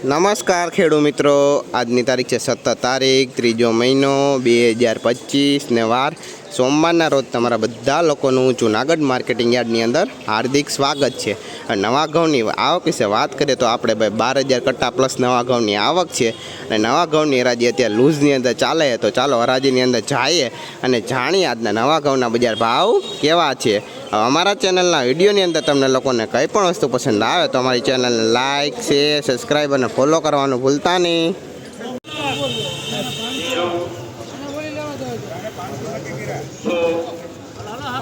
નમસ્કાર ખેડૂત મિત્રો. આજની તારીખ છે સત્તર તારીખ, ત્રીજો મહિનો, બે હજાર પચીસ ને વાર સોમવારના રોજ તમારા બધા લોકોનું જુનાગઢ માર્કેટિંગ યાર્ડની અંદર હાર્દિક સ્વાગત છે. અને નવા ઘઉંની આવક વિશે વાત કરીએ તો આપણે ભાઈ બાર હજાર કટ્ટા પ્લસ નવા ઘઉંની આવક છે. અને નવા ઘઉંની હરાજી અત્યારે લૂઝની અંદર ચાલે તો ચાલો હરાજીની અંદર જઈએ અને જાણીએ આજના નવા ઘઉંના બજાર ભાવ કેવા છે. અમારા ચેનલના વિડીયોની અંદર તમને લોકોને કંઈ પણ વસ્તુ પસંદ આવે તો અમારી ચેનલને લાઇક શેર, સબસ્ક્રાઈબ અને ફોલો કરવાનું ભૂલતા નહીં.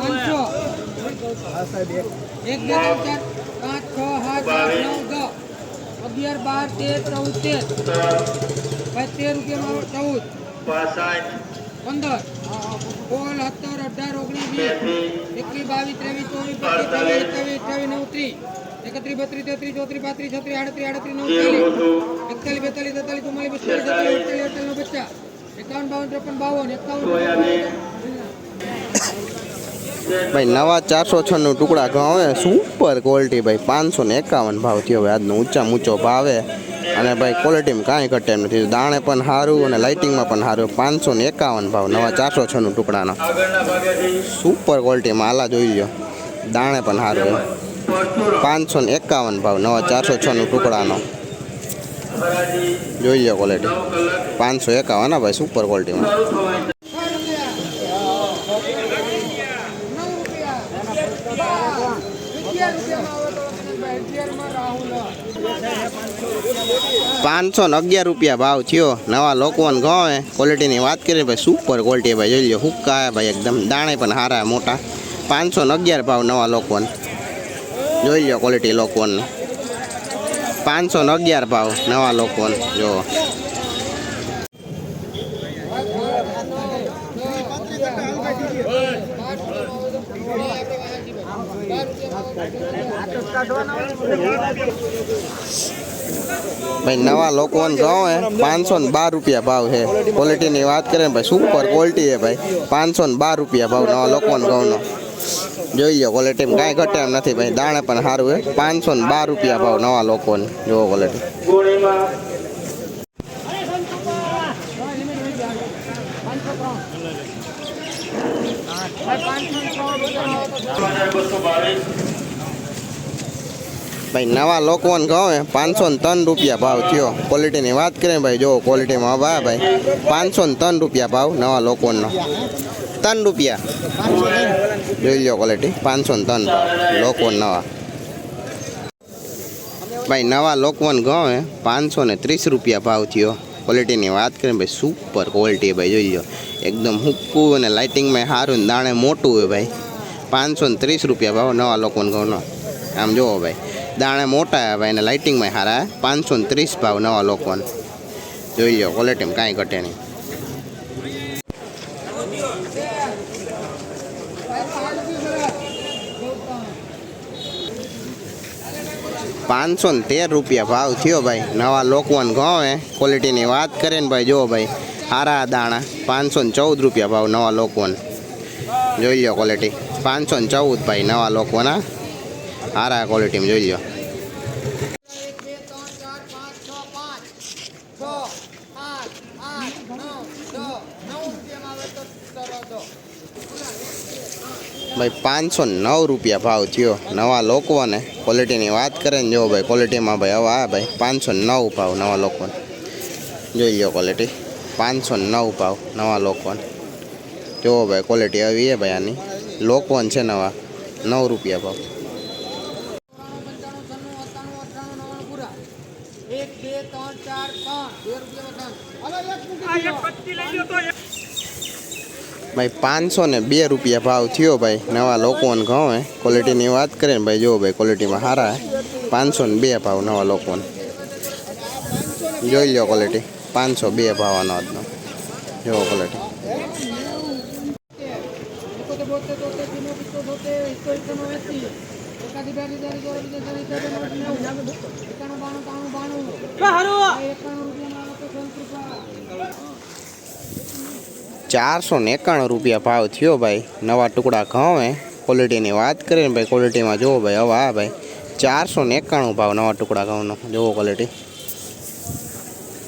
પાંચસો એક બે ચાર પાંચ છ સાત આઠ નવ દસ અગિયાર બાર તેર ચૌદ તેર. તેર રૂપિયામાં ચૌદ. પંદર. સોળ સત્તર અઢાર ઓગણીસ વીસ. એકવીસ બાવીસ ત્રેવીસ ચોવીસ પચીસ છવ્વીસ સત્તાવીસ અઠ્ઠાવીસ નવ ત્રીસ એકત્રીસ બત્રીસ તેત્રીસ ચોત્રીસ પાંત્રીસ છત્રીસ આડત્રીસ આડત્રીસ નવ ચાલીસ એકતાલીસ બેતાલીસ તેતાલીસ ચુમ્માલીસ પિસ્તાલીસ સત્તાલીસ અડતાલીસ અડતાલીસ પચાસ. ભાઈ, નવા ચારસો છન્નું ટુકડા ઘઉં હે. સુપર ક્વોલિટી ભાઈ. પાંચસો ને એકાવન ભાવ થયો ભાઈ. આજનો ઊંચા ઊંચો ભાવે અને ભાઈ ક્વોલિટીમાં કાંઈ ઘટે એમ નથી. દાણે પણ સારું અને લાઇટિંગમાં પણ સારું પાંચસો ને એકાવન ભાવ નવા ચારસો છન્નું ટુકડાનો. સુપર ક્વોલિટીમાં આલા જોઈ લો દાણે પણ સારું પાંચસો ને એકાવન ભાવ નવા ચારસો છન્નું ટુકડાનો. જોઈ લો ક્વોલિટી પાંચસો એકાવન હા ભાઈ સુપર ક્વોલિટીમાં પાંચસો ને અગિયાર રૂપિયા ભાવ થયો નવા લોકોને ઘઉં હે ક્વોલિટીની વાત કરીએ ભાઈ સુપર ક્વોલિટી ભાઈ જોઈ લો હુક્કા હે ભાઈ એકદમ દાણે પણ સારા મોટા પાંચસો ને અગિયાર ભાવ નવા લોકોને જોઈ લો ક્વોલિટી લોકોને પાંચસો ને અગિયાર ભાવ નવા લોકોને જો ભાઈ નવા લોકોને ઘઉં હે પાંચસો ને બાર રૂપિયા ભાવ છે ક્વોલિટીની વાત કરીએ ને ભાઈ સુપર ક્વોલિટી હે ભાઈ પાંચસો ને બાર રૂપિયા ભાવ નવા લોકોને ઘઉંનો જોઈ લો ક્વોલિટી કાંઈ ઘટે એમ નથી ભાઈ, દાણે પણ સારું હે પાંચસો ને બાર રૂપિયા ભાવ નવા લોકોને જોવો ક્વોલિટી ભાઈ, નવા લોકોને કહો પાંચસો ને ત્રણ રૂપિયા ભાવ થયો. ક્વોલિટીની વાત કરીએ ભાઈ જો ક્વોલિટીમાં ભાવ ભાઈ, પાંચસો ને ત્રણ રૂપિયા ભાવ નવા લોકોનો. ત્રણ રૂપિયા. જોઈ લો ક્વોલિટી પાંચસો ને ત્રણ. લોકવન લોકો નવા. ભાઈ, નવા લોકવન ગમે પાંચસો ને ત્રીસ રૂપિયા ભાવ થયો. ક્વોલિટીની વાત કરીએ ભાઈ સુપર ક્વોલિટી ભાઈ, જોઈ લો. એકદમ હુક્કું અને લાઇટિંગમાં સારું દાણે મોટું હોય ભાઈ. પાંચસો ને ત્રીસ રૂપિયા ભાવ નવા લોકવન ઘઉંનો આમ જુઓ ભાઈ, દાણે મોટા આવે અને લાઇટિંગમાં સારા પાંચસો ને ત્રીસ ભાવ નવા લોકવન જોઈ લો ક્વોલિટીમાં કાંઈ ઘટે નહીં. પાંચસો ને તેર રૂપિયા ભાવ થયો ભાઈ. નવા લોકોને ઘઉં હે ક્વોલિટીની વાત કરીએ ને ભાઈ જુઓ ભાઈ. સારા દાણા. પાંચસો ને ચૌદ રૂપિયા ભાવ નવા લોકોને જોઈ લો ક્વોલિટી પાંચસો ને ચૌદ ભાઈ નવા લોકોના સારા ક્વોલિટીમાં જોઈ લો એક બે ત્રણ ચાર પાંચ છ પાંચ છ આઠ આઠ નવ દસ નવ રૂપિયામાં આવે તો કરો દો ભાઈ પાંચસો નવ રૂપિયા ભાવ થયો. નવા લોકોને ક્વોલિટીની વાત કરે ને જો ભાઈ ક્વોલિટીમાં ભાઈ હવે આ ભાઈ પાંચસો નવ ભાવ નવા લોકોને. જોઈ લો ક્વોલિટી પાંચસો નવ ભાવ નવા લોકોને. જુઓ ભાઈ ક્વોલિટી આવી છે ભાઈ આની. લોકોન છે નવા નવ રૂપિયા ભાવ. એક બે ત્રણ ચાર પાંચ. બે ત્રણ ભાઈ પાંચસો ને બે રૂપિયા ભાવ થયો ભાઈ નવા લોકોને ઘઉં હે ક્વોલિટીની વાત કરીએ ને ભાઈ જુઓ ભાઈ ક્વોલિટીમાં સારા હે પાંચસો ને બે ભાવ નવા લોકોને જોઈ લો ક્વોલિટી પાંચસો બે ભાવ આનો આજનો જુઓ ક્વોલિટી એકોતેર બોતેર તોતેર ચુમ્મો પિત્તો બોતેર એકો એકાણું એસી એકાદી બેડી ચાલી ચોરા બીજા ચાલી ચાલી નવ નેવું એકાણું બાણું ત્રાણું બાણું એકાણું રૂપિયામાં આવે તો ત્રણ રૂપિયા ચારસો ને એકાણું રૂપિયા ભાવ થયો ભાઈ નવા ટુકડા ઘઉં હે ક્વોલિટીની વાત કરીએ ને ભાઈ ક્વોલિટીમાં જુઓ ભાઈ હવે આ ભાઈ ચારસો ને એકાણું ભાવ નવા ટુકડા ઘઉંનો જુઓ ક્વોલિટી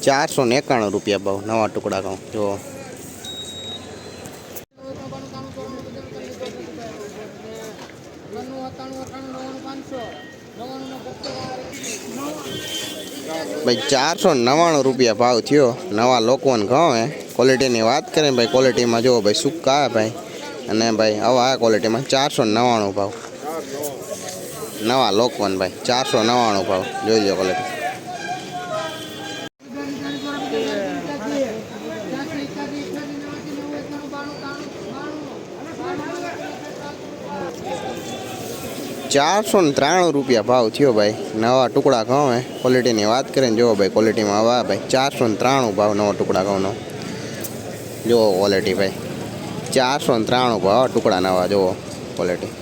ચારસો ને એકાણું રૂપિયા ભાવ નવા ટુકડા ઘઉં જો ભાઈ ચારસો નવ્વાણું રૂપિયા ભાવ થયો નવા લોકોને ઘઉં હે ક્વોલિટીની વાત કરીએ ભાઈ ક્વોલિટીમાં જુઓ ભાઈ સુક્કા આવે ભાઈ અને ભાઈ આવા આ ક્વોલિટીમાં ચારસો નવ્વાણું ભાવ નવા લોકોને ભાઈ ચારસો નવ્વાણું ભાવ જોઈ લો ક્વોલિટી ચારસો ને ત્રાણું રૂપિયા ભાવ થયો ભાઈ નવા ટુકડા ઘઉં હે ક્વોલિટીની વાત કરીને જુઓ ભાઈ ક્વોલિટીમાં આવા ભાઈ ચારસો ને ત્રાણું ભાવ નવા ટુકડા ઘઉંનો જુઓ ક્વોલિટી ભાઈ. ચારસો ને ત્રાણું ભાવ ટુકડા નવા જુઓ ક્વોલિટી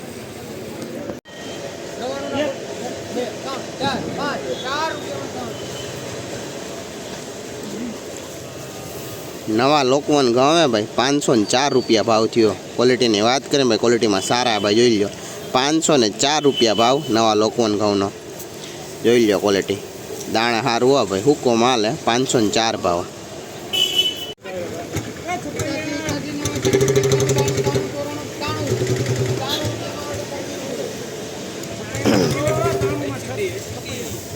નવા લોકવન ઘઉં ભાઈ, પાંચસો ને ચાર રૂપિયા ભાવ થયો. ક્વોલિટીની વાત કરીએ ભાઈ ક્વોલિટીમાં સારા ભાઈ, જોઈ લો પાંચસો ને ચાર રૂપિયા ભાવ નવા લોકવન ઘઉંનો જોઈ લો ક્વોલિટી દાણા સારું હોય ભાઈ હુકો માલ પાંચસો ને ચાર ભાવ.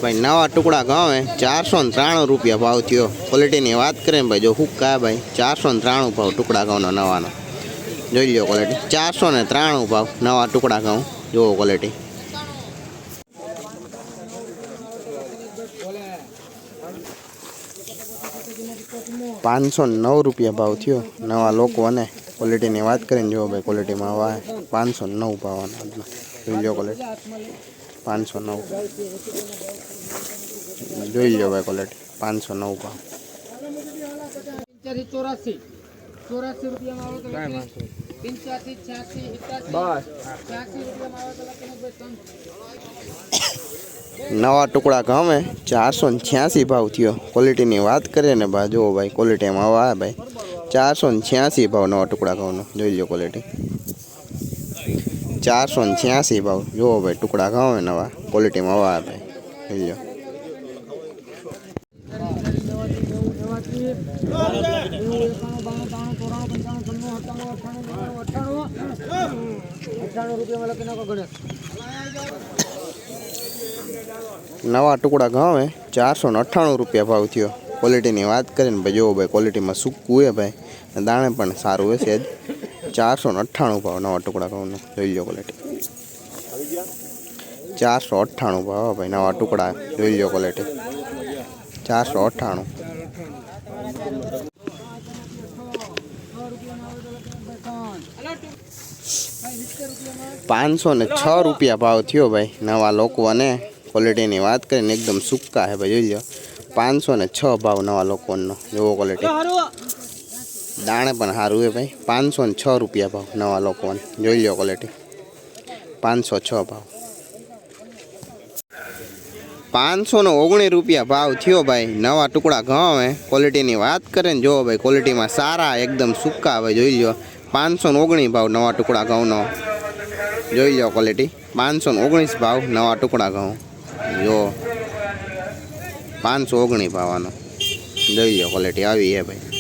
ભાઈ નવા ટુકડા ઘઉં હે ચારસો ને ત્રાણું રૂપિયા ભાવ થયો ક્વોલિટીની વાત કરીએ ને ભાઈ જો હુક્કા ભાઈ ચારસો ને ત્રાણું ભાવ ટુકડા ઘઉંનો નવાનો જોઈ લો ક્વોલિટી ચારસો ને ત્રાણું ભાવ નવા ટુકડા ઘઉં જુઓ ક્વોલિટી પાંચસો ને નવ રૂપિયા ભાવ થયો નવા લોકો અને ક્વોલિટીની વાત કરીને જુઓ ભાઈ ક્વોલિટીમાં આવા પાંચસો ને નવ ભાવ આના આજના. જોઈ લો ક્વોલિટી પાંચસો નવ જોઈ લો ભાઈ ક્વોલિટી પાંચસો નવ ભાવ પંચ્યાસી ચોરાસી ચોરાસી રૂપિયામાં આવે તો લખી પંચ્યાસી છ્યાસી એકાસી છ્યાસી રૂપિયામાં આવે તો લખીને ભાઈ ત્રણ નવા ટુકડા ગમે ચારસો ને છ્યાસી ભાવ થયો ક્વોલિટીની વાત કરીએ ને બા જુઓ ભાઈ ક્વોલિટીમાં આવા આવે ભાઈ ચારસો ને છ્યાસી ભાવ નવા ટુકડા ઘઉંનો જોઈ લો ક્વોલિટી ચારસો ને છ્યાસી ભાવ જુઓ ભાઈ ટુકડા ઘઉં હે નવા ક્વોલિટીમાં આવા આવે ભાઈ જોઈ લો અઠ્ઠાણું રૂપિયામાં લખી નાખો ગણેશ નવા ટુકડા ઘઉં હે ચારસો ને અઠ્ઠાણું રૂપિયા ભાવ થયો ક્વોલિટીની વાત કરીને ભાઈ જુઓ ભાઈ ક્વોલિટીમાં સૂકું હે ભાઈ અને દાણે પણ સારું હશે જ ચારસો ને અઠ્ઠાણું ભાવ નવા ટુકડા ઘઉંનો જોઈ લો ક્વોલિટી ચારસો અઠ્ઠાણું ભાવ હો ભાઈ નવા ટુકડા જોઈ લો ક્વોલિટી ચારસો અઠ્ઠાણું પાંચસો ને છ રૂપિયા ભાવ થયો ભાઈ નવા લોકો અને ક્વોલિટીની વાત કરીને એકદમ સૂકા છે ભાઈ જોઈ લો પાંચસો ને છ ભાવ નવા લોકોનો જોવો ક્વોલિટી દાણે પણ સારું છે ભાઈ. પાંચસો ને છ રૂપિયા ભાવ નવા લોકોને. જોઈ લો ક્વોલિટી પાંચસો છ ભાવ. પાંચસો ને ઓગણીસ રૂપિયા ભાવ થયો ભાઈ. નવા ટુકડા ઘઉં ક્વોલિટીની વાત કરે ને જોવો ભાઈ. ક્વોલિટીમાં સારા, એકદમ સૂકા હવે, જોઈ લો પાંચસો ને ઓગણીસ ભાવ નવા ટુકડા ઘઉંનો. જોઈ લો ક્વોલિટી પાંચસો ને ઓગણીસ ભાવ નવા ટુકડા ઘઉં. જો. પાંચસો ઓગણીસ ભાવવાનો જોઈ લો ક્વોલિટી આવી છે ભાઈ.